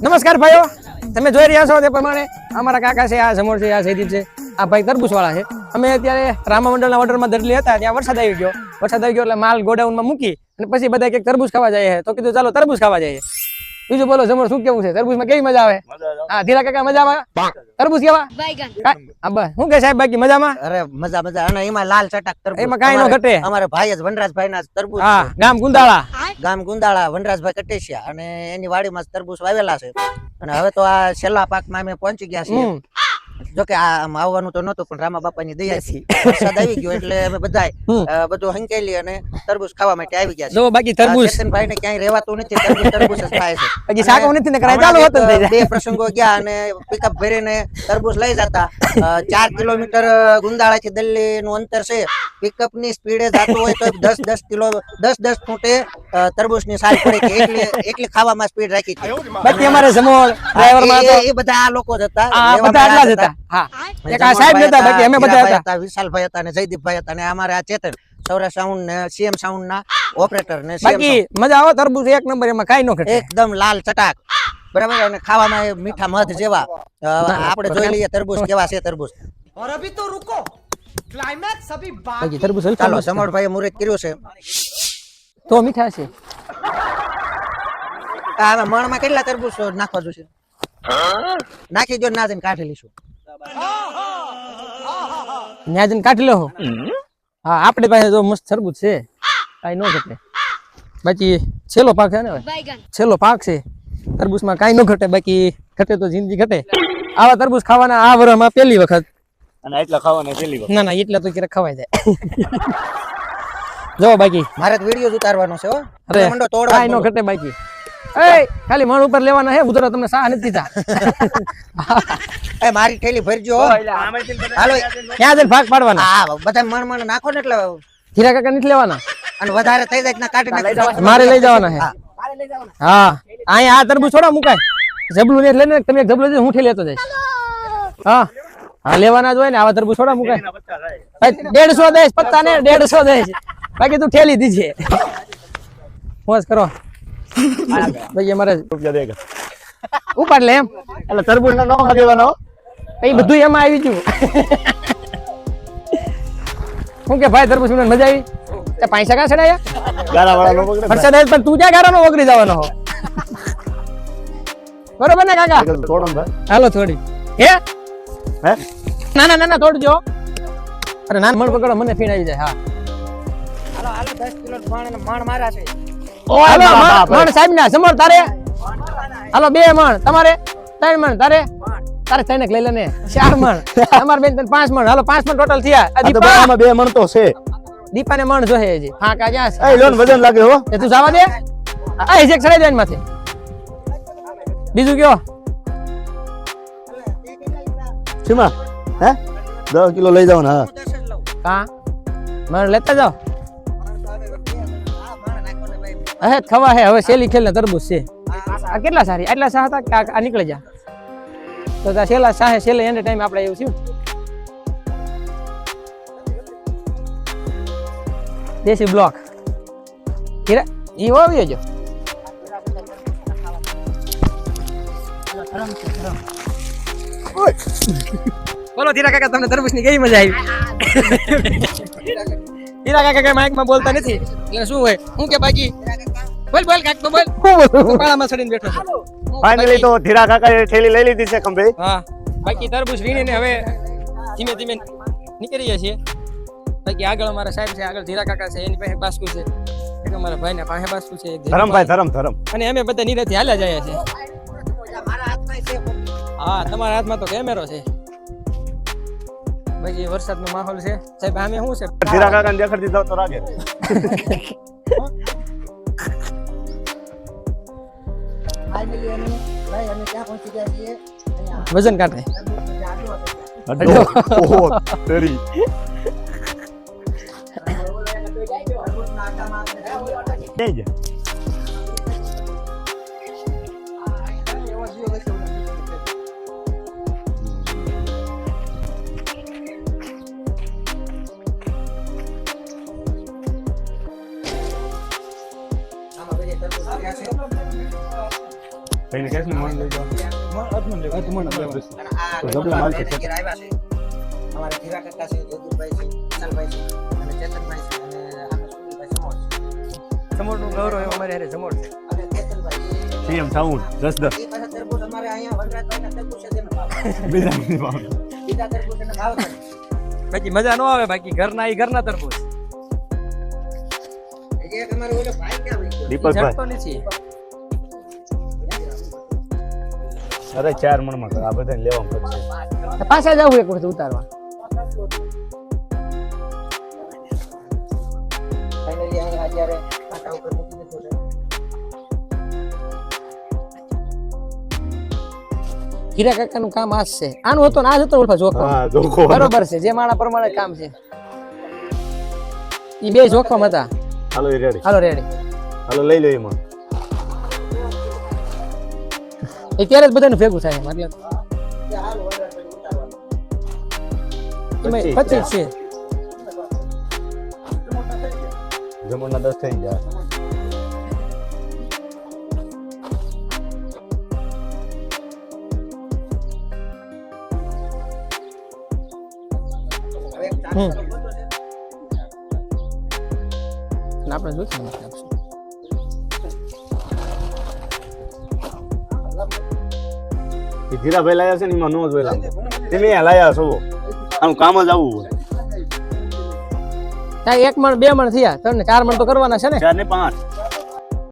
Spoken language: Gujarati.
નમસ્કાર ભાઈઓ તમે જોઈ રહ્યા છો તે પ્રમાણે અમારા કાકા છે આ સમોર છે આ જયદીપ છે આ ભાઈ તરબૂચવાળા છે. અમે અત્યારે રામા મંડળના ઓર્ડરમાં દરલી હતા ત્યાં વરસાદ આવી ગયો. વરસાદ આવી ગયો એટલે માલ ગોડાઉનમાં મૂકી અને પછી બધા કંઈક તરબૂચ ખાવા જાય છે. તો કીધું ચાલો તરબૂચ ખાવા જઈએ. બીજું બોલો સમોર શું કેવું છે? તરબૂચમાં કેવી મજા આવે? હા ધીરા કાકા મજામાં? તરબૂચ કેવા? શું કે સાહેબ બાકી મજામાં? અરે મજા મજા. અને એમાં લાલ ચટાક તરબૂચ. એમાં કાંઈ ન ઘટે. અમારે ભાઈ જ વનરાજભાઈ ના તરબૂચ હા છે. ગામ ગુંદાળા. ગામ ગુંદાળા વનરાજભાઈ કટેશિયા અને એની વાડીમાં તરબૂચ વાવેલા છે. અને હવે તો આ છેલ્લા પાકમાં અમે પહોંચી ગયા છીએ. જોકે આ આવવાનું તો નહોતું પણ રામા બાપાની દયાથી વરસાદ આવી ગયો એટલે અમે બધા બધું હંકેલી અને તરબૂચ ખાવા માટે આવી ગયા છે બાકી તરબૂચ. ભાઈ ને ક્યાંય રહેવાતું નથી તરબૂચ તરબૂચ જ ખાય છે. હજી શાકો નથી ને કરાય? ચાલુ હતું બે પ્રસંગો ગયા અને પિકઅપ ભરીને તરબૂચ લઈ જતા. ચાર કિલોમીટર ગુંદાળા થી દિલ્હી નું અંતર છે. પિકઅપની સ્પીડે જતો હોય તો દસ દસ કિલો દસ દસ ફૂટે તરબૂચની સાર પડે છે એટલે એટલે ખાવામાં સ્પીડ રાખી છે. બાકી અમારે સમોળ ડ્રાઈવરમાં એ બધા આ લોકો જ હતા. આ બધા આટલા જ હતા. હા. એક આ સાહેબ હતા બાકી અમે બધા હતા. વિશાલભાઈ હતા ને જયદીપભાઈ હતા ને અમારે આ ચેતન. સૌરા સાઉન્ડ ને સીએમ સાઉન્ડ ના ઓપરેટર ને બાકી મજા આવે તરબૂચ એક નંબર એમાં કાઈ નો ઘટે. એકદમ લાલ ચટાક. બરાબર? અને ખાવામાં મીઠા મધ જેવા. આપણે જોઈ લઈએ તરબૂચ કેવા છે તરબૂચ. ઓર અભી તો રૂકો. ક્લાઇમેક્સ અભી બાકી તરબૂચ હલકા ચાલો સમળભાઈએ મુરત કર્યો છે. તો મીઠા છે. મણમાં કેટલા તરબૂચ નાખવા જો છે? નાખી દો ના જઈને કાઢી લઈશું. ન્યા જઈને કાઢી લો. હા આપણે પાસે જો મસ્ત તરબૂચ છે. કાઈ નો ઘટે. બાકી છેલ્લો પાક છે ને છેલ્લો પાક છે. તરબૂચમાં કાઈ ન ઘટે બાકી ઘટે તો જિંદગી ઘટે. આવા તરબૂચ ખાવાના આ વર્ષમાં પહેલી વખત અને એટલા ખાવાના પેલી ના ના એટલા તો ક્યારેક ખવાય જાય. જો બાકી. મારે તો વીડિયો ઉતારવાનો છે હો. અરે મંડો તોડવા નો ઘટે બાકી. એ ખાલી મણ ઉપર લેવાના હે ઉતરો તમને સાહ નથી દીધા એ મારી થેલી ભરજો હાલો. ત્યાં જઈને ભાગ પાડવાના? હા બધા મણ મણ નાખો ને એટલે હીરા કાકા નથી લેવાના? અને વધારે થઈ જાય ના કાઢી નાખી. મારે લઈ જવાના હે. હા. અહીંયા આ તરબૂચ છોડા મુકાય. જબલું ને લઈને તમે જબલું હું ઠેલી લેતો જઈશ. હા. હા લેવાના જ હોય ને આવા તરબૂચ થોડા મુકાય. દેડસો દઈશ પત્તા ને દેડસો દઈશ બાકી તું ઠેલી દીજે. મોજ કરો. ભાઈ અમારે ઉપાડ લે એમ. એટલે તરબૂચ નો નોખા દેવાનો. એ બધું એમાં આવી ગયું. શું કે ભાઈ તરબૂચ મને મજા આવી. તે પૈસા ક્યાં ચડાયા? ગારા વાળા નો પણ તું ક્યાં ગારાનો ઓગળી જવાનો હો? બરોબર ને કાકા? ભાઈ. હાલો થોડી. હે? હે? ના ના ના ના તોડજો અરે ના મણ પકડો મને ફીણ આવી જાય હા. હાલો હાલો 10 કિલો મણ મણ મારા છે. હાલો બાપ, મણ- સાહેબ ના સમોર તારે. હાલો બે મણ તમારે. ત્રણ મણ તારે. તારે ત્રણ લઈ લે ને ચાર મણ. તમારે બેન તને પાંચ મણ. હાલો પાંચ મણ ટોટલ થયા. તો આમાં બે મણ તો છે. દીપાને મણ જોહે હજી. ફાંકા જ્યાં છે. એ લોન વજન લાગે હો. એ તું જવા દે. આ એક ચડાઈ જાય માથે બીજું કયો? સીમા હે? દસ કિલો લઈ જાવ ને, હા. કા? મણ લેતા જાઓ. હે ખવા હે, હવે સેલી ખેલ ને તરબૂચ છે. આ કેટલા સારી? આટલા સા હતા કે આ- નીકળી જા તો ત્યાં સેલા સાહે સેલે એને ટાઈમ આપણે એવું થયું. દેશી બ્લોક. હીરા, ઈ વાવી જો. બોલો ધીરા કાકા તમને તરબૂચની કેવી મજા આવી? હીરા કાકા કઈ માઇકમાં બોલતા નથી? એટલે શું હોય? હું કે બાકી? બોલ બોલ કાક તો બોલ? પાળામાં ચડીને બેઠો ફાઇનલી તો ધીરા કાકા થેલી લઈ લીધી છે ખંભે હા. બાકી તરબૂચ વીણીને હવે ધીમે ધીમે નીકળીએ છીએ. બાકી આગળ અમારા સાહેબ છે આગળ ધીરા કાકા છે એની પાસે બાસ્કુ છે. એક અમારા ભાઈના પાસે બાસ્કુ છે ધરમભાઈ ધરમ ધરમ અને અમે બધા નીરેથી હાલ્યા છીએ. છે હા તમારા હાથમાં તો કેમેરો છે. બાકી વરસાદનો માહોલ છે. સાહેબ આમે શું છે? ધીરા કાકા દેખાડી દીધા તો રાગે. વજન કાઢે ઓહો તેરી. કઈને કેસ ને મણ લઈ જાઓ અને આ તો જબલા માલ છે. ભાઈને ઘેર આવ્યા છે અમારા ધીરા કાકા છે જોગીભાઈ છે વિશાલભાઈ છે અને ચેતનભાઈ છે અને આમે સુનિલભાઈ સમોર છે સમોરનું ગૌરવ એ અમારે હારે સમોર છે અને કેતનભાઈ સીએમ થાઉન દસ દસ એ તરબૂચ અમારે અહીંયા વનરાજભાઈના તરબૂચ છે તેનો ભાવ બીજા ભાવ બીજા તરબૂચના ભાવ બાકી મજા ન આવે બાકી ઘરના ઈ ઘરના તરબૂચ? દીપકભાઈ જડતો નથી અરે ચાર મણમાં. આ બધા લેવા પડશે. પાછા જવું એક વખત ઉતારવા. હીરા કાકા કાકાનું કામ આ છે. આનું હતો ને આ જ હતું ઓળખા જોખમ. બરોબર છે. જે માણા પ્રમાણે કામ છે. એ બે જોખમ હતા. હાલો રેડી હાલો રેડી હાલો લઈ લો એમાં. એ ત્યારે જ બધાને ભેગું થાય એમ, એટલે. એમાં પચીસ છે. જમણના દસ થઈ આપણે જોઈશું ધીરાભાઈ લાયા છે ને એમાં નો જોયેલા તમે અહીંયા લાયા છો. આનું કામ જ આવું હોય. એક મણ બે મણ થયા. તમને ચાર મણ તો કરવાના છે ને? ચાર ને પાંચ.